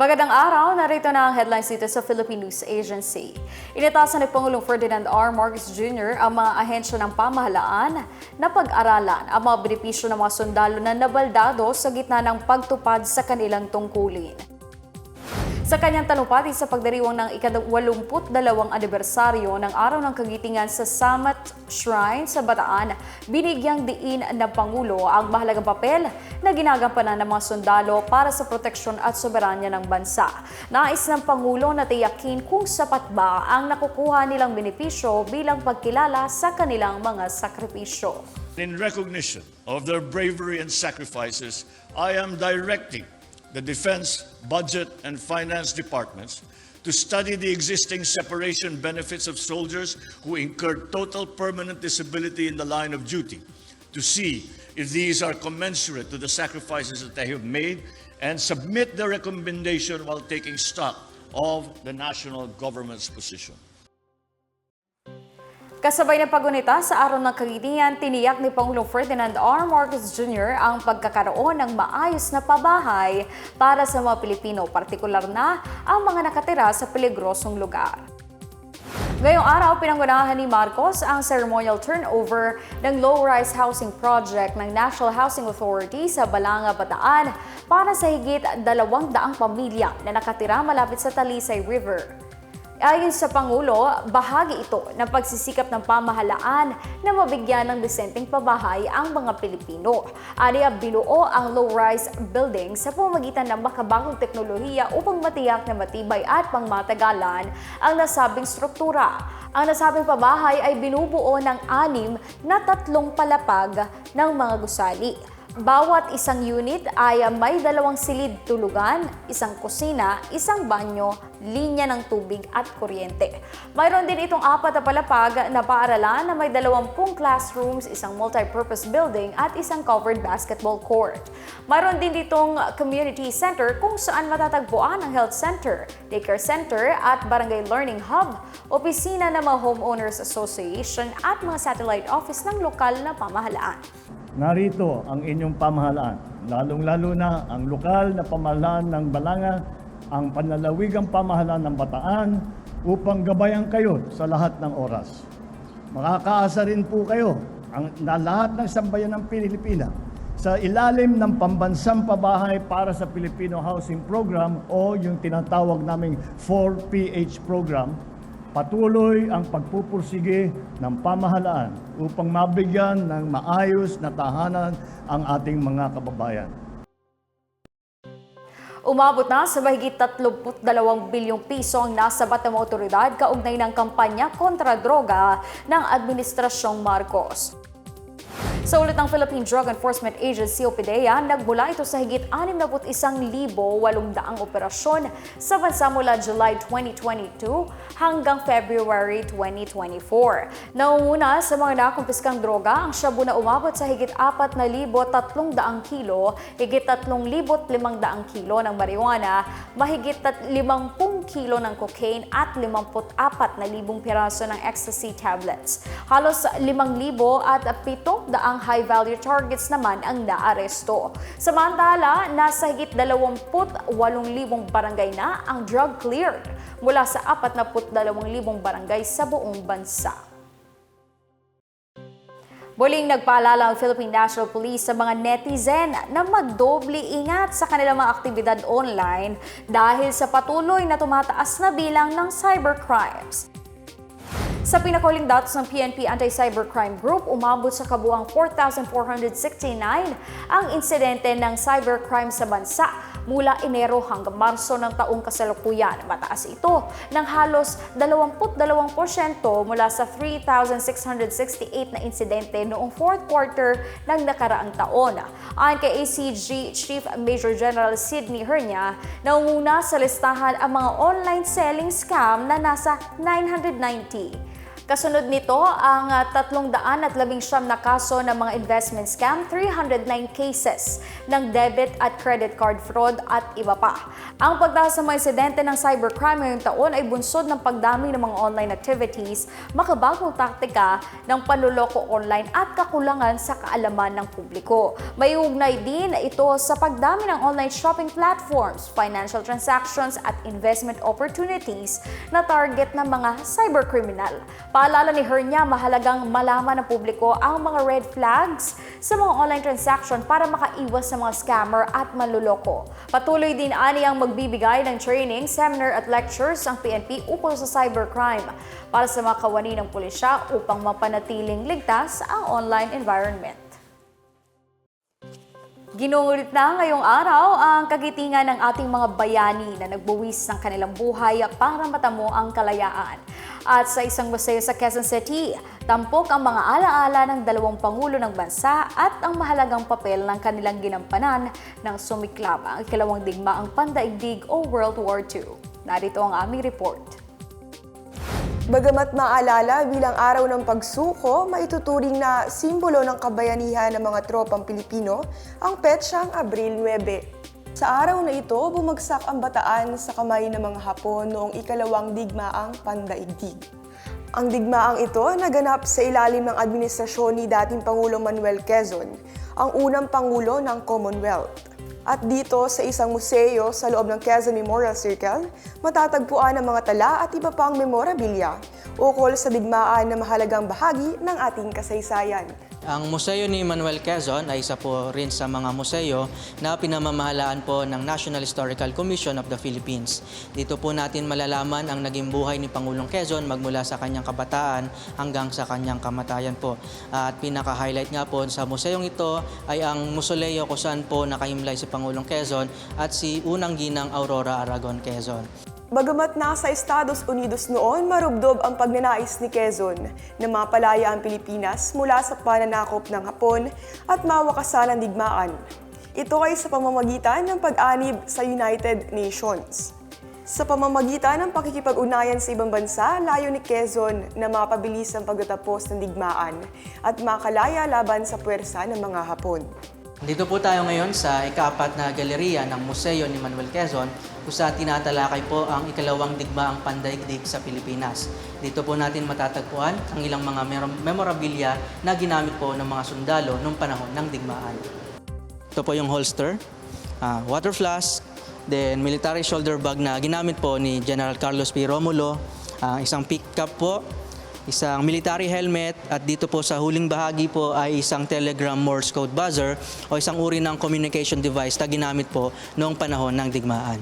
Magandang araw, narito na ang headlines dito sa Philippine News Agency. Inatasan ni Pangulong Ferdinand R. Marcos Jr. ang mga ahensya ng pamahalaan na pag-aralan ang mga benepisyo ng mga sundalo na nabaldado sa gitna ng pagtupad sa kanilang tungkulin. Sa kanyang talumpati sa pagdiriwang ng ika-82 anibersaryo ng Araw ng Kagitingan sa Samat Shrine sa Bataan, binigyang diin ng Pangulo ang mahalagang papel na ginagampanan ng mga sundalo para sa proteksyon at soberanya ng bansa. Nais ng Pangulo na tiyakin kung sapat ba ang nakukuha nilang benepisyo bilang pagkilala sa kanilang mga sakripisyo. In recognition of their bravery and sacrifices, I am directing the Defense, Budget, and Finance departments to study the existing separation benefits of soldiers who incur total permanent disability in the line of duty, to see if these are commensurate to the sacrifices that they have made, and submit their recommendation while taking stock of the national government's position. Kasabay ng pagunita sa araw ng kagitingan, tiniyak ni Pangulong Ferdinand R. Marcos Jr. ang pagkakaroon ng maayos na pabahay para sa mga Pilipino, partikular na ang mga nakatira sa peligrosong lugar. Ngayong araw, pinangunahan ni Marcos ang ceremonial turnover ng low-rise housing project ng National Housing Authority sa Balanga, Bataan para sa higit dalawang daang pamilya na nakatira malapit sa Talisay River. Ayon sa Pangulo, bahagi ito ng pagsisikap ng pamahalaan na mabigyan ng desenteng pabahay ang mga Pilipino. Aniya binuo ang low-rise building sa pamagitan ng makabagong teknolohiya upang matiyak na matibay at pangmatagalan ang nasabing struktura. Ang nasabing pabahay ay binubuo ng anim na tatlong palapag ng mga gusali. Bawat isang unit ay may dalawang silid tulugan, isang kusina, isang banyo, linya ng tubig at kuryente. Mayroon din itong apat na palapag na paaralan na may dalawampung classrooms, isang multi-purpose building at isang covered basketball court. Mayroon din ditong community center kung saan matatagpuan ang health center, daycare center at barangay learning hub, opisina ng mga homeowners association at mga satellite office ng lokal na pamahalaan. Narito ang inyong pamahalaan, lalong-lalo na ang lokal na pamahalaan ng Balanga, ang panlalawigang pamahalaan ng Bataan upang gabayan kayo sa lahat ng oras. Makakaasa rin po kayo ang, na lahat ng sambayan ng Pilipina sa ilalim ng pambansang pabahay para sa Filipino Housing Program o yung tinatawag naming 4PH program patuloy ang pagpupursige ng pamahalaan upang mabigyan ng maayos na tahanan ang ating mga kababayan. Umabot na sa mahigit 32 bilyong piso ang nasabat ng mga otoridad kaugnay ng kampanya kontra droga ng Administrasyong Marcos. Sa ulit ng Philippine Drug Enforcement Agency o PDEA, nagmula ito sa higit 61,800 operasyon sa bansa mula July 2022 hanggang February 2024. Naunguna sa mga nakumpiskang droga, ang shabu na umabot sa higit 4,300 kilo, higit 3,500 kilo ng marijuana, mahigit 50 kilo ng cocaine at 54,000 piraso ng ecstasy tablets. Halos 5,000 at 700 high-value targets naman ang naaresto. Samantala, nasa higit 28,000 barangay na ang drug cleared mula sa 42,000 barangay sa buong bansa. Muling nagpaalala ang Philippine National Police sa mga netizen na magdoble ingat sa kanilang mga aktibidad online dahil sa patuloy na tumataas na bilang ng cybercrimes. Sa pinakuling datos ng PNP Anti-Cybercrime Group, umabot sa kabuang 4,469 ang insidente ng cybercrime sa bansa mula Enero hanggang Marso ng taong kasalukuyan. Mataas ito ng halos 22% mula sa 3,668 na insidente noong fourth quarter ng nakaraang taon. Ayon kay ACG Chief Major General Sidney Hernia, naunguna sa listahan ang mga online selling scam na nasa 990. Kasunod nito ang ah, 319 na kaso ng mga investment scam, 309 cases ng debit at credit card fraud at iba pa. Ang pagtaas ng mga insidente ng cybercrime ngayong taon ay bunsod ng pagdami ng mga online activities, makabagong taktika ng panluloko online at kakulangan sa kaalaman ng publiko. May ugnay din ito sa pagdami ng online shopping platforms, financial transactions at investment opportunities na target ng mga cybercriminal. Paalala ni Hernia, mahalagang malaman ng publiko ang mga red flags sa mga online transaction para makaiwas sa mga scammer at manluloko. Patuloy din ani ang magbibigay ng training, seminar at lectures ang PNP ukol sa cybercrime para sa mga kawani ng pulisya upang mapanatiling ligtas ang online environment. Ginungulit na ngayong araw ang kagitingan ng ating mga bayani na nagbuwis ng kanilang buhay para matamo ang kalayaan. At sa isang museo sa Quezon City, tampok ang mga alaala ng dalawang pangulo ng bansa at ang mahalagang papel ng kanilang ginampanan ng sumiklab ang ikalawang digmaang pandaigdig o World War II. Narito ang aming report. Bagamat maalala bilang araw ng pagsuko, maituturing na simbolo ng kabayanihan ng mga tropang Pilipino ang petsang Abril 9. Sa araw na ito, bumagsak ang bataan sa kamay ng mga Hapon noong ikalawang digmaang pandaigdig. Ang digmaang ito naganap sa ilalim ng administrasyon ni dating Pangulong Manuel Quezon, ang unang Pangulo ng Commonwealth. At dito sa isang museo sa loob ng Quezon Memorial Circle, matatagpuan ang mga tala at iba pang memorabilia ukol sa digmaan na mahalagang bahagi ng ating kasaysayan. Ang Museo ni Manuel Quezon ay isa po rin sa mga museo na pinamamahalaan po ng National Historical Commission of the Philippines. Dito po natin malalaman ang naging buhay ni Pangulong Quezon magmula sa kanyang kabataan hanggang sa kanyang kamatayan po. At pinaka-highlight nga po sa museong ito ay ang musoleo kung saan po nakahimlay si Pangulong Quezon at si unang ginang Aurora Aragon Quezon. Bagamat nasa Estados Unidos noon, marubdob ang pagnanais ni Quezon na mapalaya ang Pilipinas mula sa pananakop ng Hapon at mawakasan ang digmaan. Ito ay sa pamamagitan ng pag-anib sa United Nations. Sa pamamagitan ng pakikipag-unayan sa ibang bansa, layo ni Quezon na mapabilis ang pagtatapos ng digmaan at makalaya laban sa puwersa ng mga Hapon. Dito po tayo ngayon sa ikaapat na galeriya ng Museo ni Manuel Quezon kung saan tinatalakay po ang ikalawang digmaang pandaigdig sa Pilipinas. Dito po natin matatagpuan ang ilang mga memorabilia na ginamit po ng mga sundalo noong panahon ng digmaan. Ito po yung holster, ah, water flask, then military shoulder bag na ginamit po ni General Carlos P. Romulo, ah, isang pickup po, isang military helmet at dito po sa huling bahagi po ay isang Telegram Morse code buzzer o isang uri ng communication device na ginamit po noong panahon ng digmaan.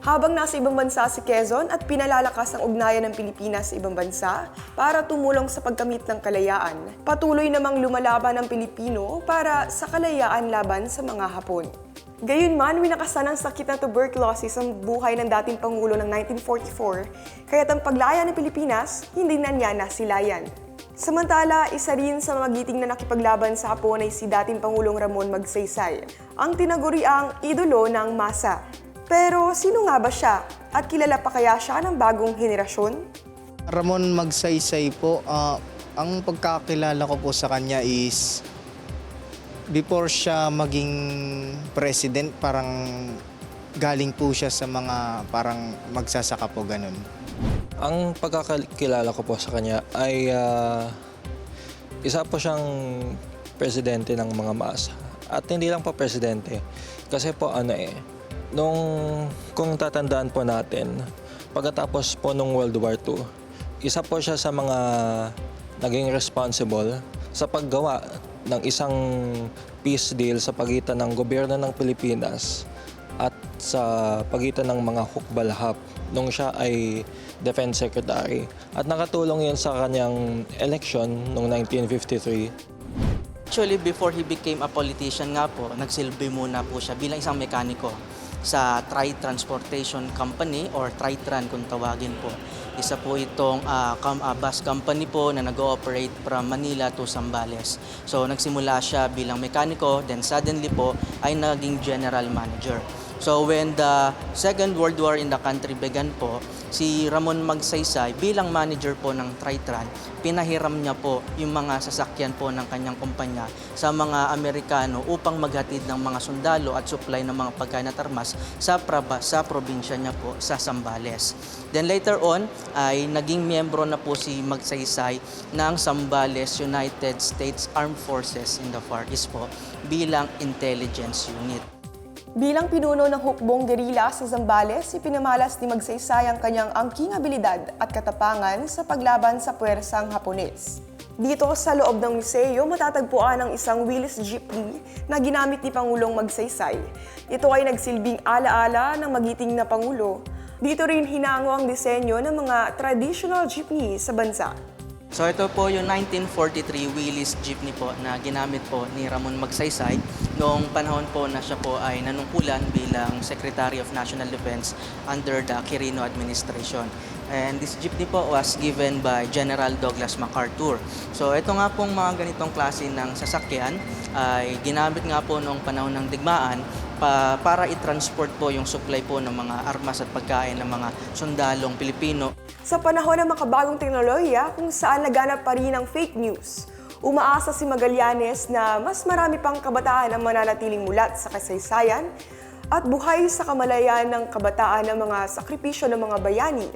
Habang nasa ibang bansa si Quezon at pinalalakas ang ugnayan ng Pilipinas sa ibang bansa para tumulong sa pagkamit ng kalayaan, patuloy namang lumalaban ang Pilipino para sa kalayaan laban sa mga Hapon. Gayunman, winakasan ng sakit na tuberculosis ang buhay ng dating Pangulo ng 1944, kaya't ang paglaya ng Pilipinas, hindi na niya nasilayan. Samantala, isa rin sa mga giting na nakipaglaban sa Hapon ay si dating Pangulong Ramon Magsaysay, ang tinaguriang idolo ng masa. Pero sino nga ba siya? At kilala pa kaya siya ng bagong henerasyon? Ramon Magsaysay po, ah, ang pagkakilala ko po sa kanya is before siya maging president, parang galing po siya sa mga parang magsasaka po ganun. Ang pagkakilala ko po sa kanya ay ah, isa po siyang presidente ng mga masa. At hindi lang po presidente. Kasi po ano eh, nung kung tatandaan po natin, pagkatapos po nung World War II, isa po siya sa mga naging responsible sa paggawa ng isang peace deal sa pagitan ng gobyerno ng Pilipinas at sa pagitan ng mga hukbalhap nung siya ay Defense Secretary. At nakatulong yun sa kanyang election noong 1953 Actually, before he became a politician nga po, nagsilbi muna po siya bilang isang mekaniko sa Tri Transportation Company or Tritran kung tawagin po. Isa po itong ah, com- ah, bus company po na nag-ooperate from Manila to Zambales. So nagsimula siya bilang mekaniko, then suddenly po ay naging general manager. So when the Second World War in the country began po, si Ramon Magsaysay bilang manager po ng Tritran, pinahiram niya po yung mga sasakyan po ng kanyang kumpanya sa mga Amerikano upang maghatid ng mga sundalo at supply ng mga pagkain at armas sa, praba, sa probinsya niya po sa Sambales. Then later on ay naging miyembro na po si Magsaysay ng Sambales United States Armed Forces in the Far East po bilang intelligence unit. Bilang pinuno ng hukbong gerila sa Zambales, ipinamalas ni Magsaysay ang kanyang angking abilidad at katapangan sa paglaban sa puwersang Hapones. Dito sa loob ng museo, matatagpuan ang isang Willys jeepney na ginamit ni Pangulong Magsaysay. Ito ay nagsilbing alaala ng magiting na Pangulo. Dito rin hinango ang disenyo ng mga traditional jeepney sa bansa. So ito po yung 1943 Willys jeepney po na ginamit po ni Ramon Magsaysay noong panahon po na siya po ay nanungkulan bilang Secretary of National Defense under the Quirino administration. And this jeepney po was given by General Douglas MacArthur. So ito nga pong mga ganitong klase ng sasakyan ay ginamit nga po noong panahon ng digmaan pa, para i-transport po yung supply po ng mga armas at pagkain ng mga sundalong Pilipino Sa panahon ng makabagong teknolohiya kung saan naganap pa rin ang fake news, umaasa si Magallanes na mas marami pang kabataan ang mananatiling mulat sa kasaysayan at buhay sa kamalayan ng kabataan ng mga sakripisyo ng mga bayani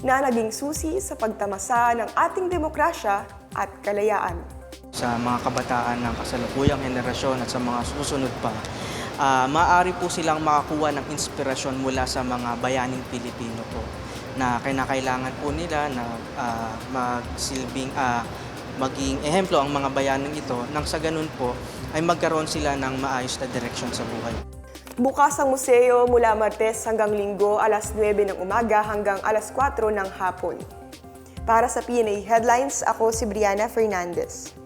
na naging susi sa pagtamasa ng ating demokrasya at kalayaan. sa mga kabataan ng kasalukuyang henerasyon at sa mga susunod pa, ah, maaari po silang makakuha ng inspirasyon mula sa mga bayaning Pilipino po na kinakailangan po nila na ah, magsilbing ah, maging ehemplo ang mga bayaning ito nang sa ganun po ay magkaroon sila ng maayos na direksyon sa buhay. Bukas ang museo mula Martes hanggang Linggo alas 9 ng umaga hanggang alas 4 ng hapon. Para sa PNA Headlines, ako si Brianna Fernandez.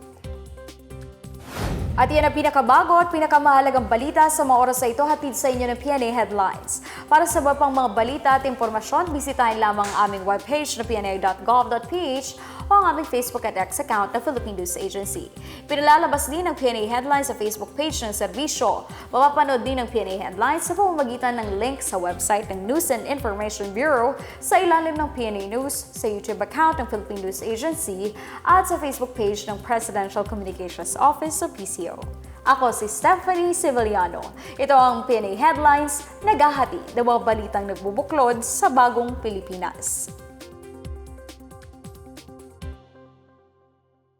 At yan ang pinakabago at pinakamahalagang balita sa mga oras na ito hatid sa inyo ng PNA Headlines. Para sa iba pang mga balita at impormasyon, bisitahin lamang ang aming webpage na pna.gov.ph o ang aming Facebook at X account na Philippine News Agency. Pinalalabas din ng PNA Headlines sa Facebook page ng serbisyo. Mapapanood din ng PNA Headlines sa pamamagitan ng link sa website ng News and Information Bureau sa ilalim ng PNA News, sa YouTube account ng Philippine News Agency at sa Facebook page ng Presidential Communications Office o PCO. Ako si Stephanie Civiliano. Ito ang PNA Headlines, naghahati ng mga balitang nagbubuklod sa bagong Pilipinas.